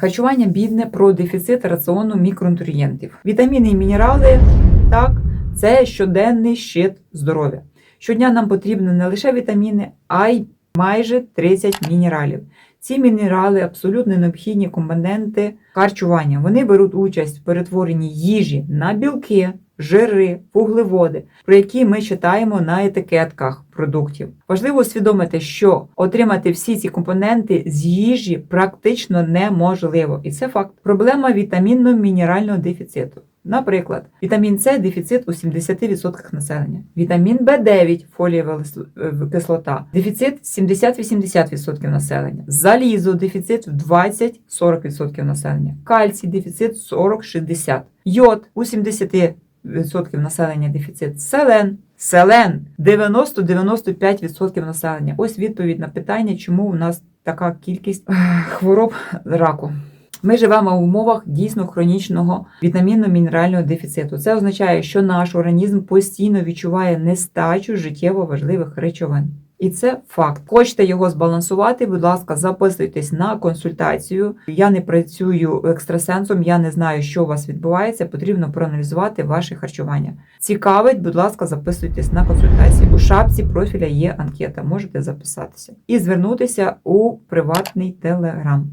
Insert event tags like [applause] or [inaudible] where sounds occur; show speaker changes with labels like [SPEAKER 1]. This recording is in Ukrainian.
[SPEAKER 1] Харчування бідне про дефіцит раціону мікронутрієнтів. Вітаміни і мінерали так, це щоденний щит здоров'я. Щодня нам потрібно не лише вітаміни, а й майже 30 мінералів. Ці мінерали абсолютно необхідні компоненти харчування. Вони беруть участь в перетворенні їжі на білки, жири, вуглеводи, про які ми читаємо на етикетках продуктів. Важливо усвідомити, що отримати всі ці компоненти з їжі практично неможливо, і це факт. Проблема вітамінно-мінерального дефіциту. Наприклад, вітамін С дефіцит у 70% населення, вітамін В9 фолієва е, кислота, дефіцит 70-80% населення, залізо дефіцит в 20-40% населення, кальцій дефіцит 40-60%, йод у 70% населення дефіцит, селен. Селен 90-95% населення. Ось відповідь на питання, чому у нас така кількість [sighs] хвороб раку. Ми живемо в умовах дійсно хронічного вітамінно-мінерального дефіциту. Це означає, що наш організм постійно відчуває нестачу життєво важливих речовин. І це факт. Хочете його збалансувати, будь ласка, записуйтесь на консультацію. Я не працюю екстрасенсом, я не знаю, що у вас відбувається. Потрібно проаналізувати ваше харчування. Цікавить, будь ласка, записуйтесь на консультацію. У шапці профіля є анкета, можете записатися і звернутися у приватний телеграм.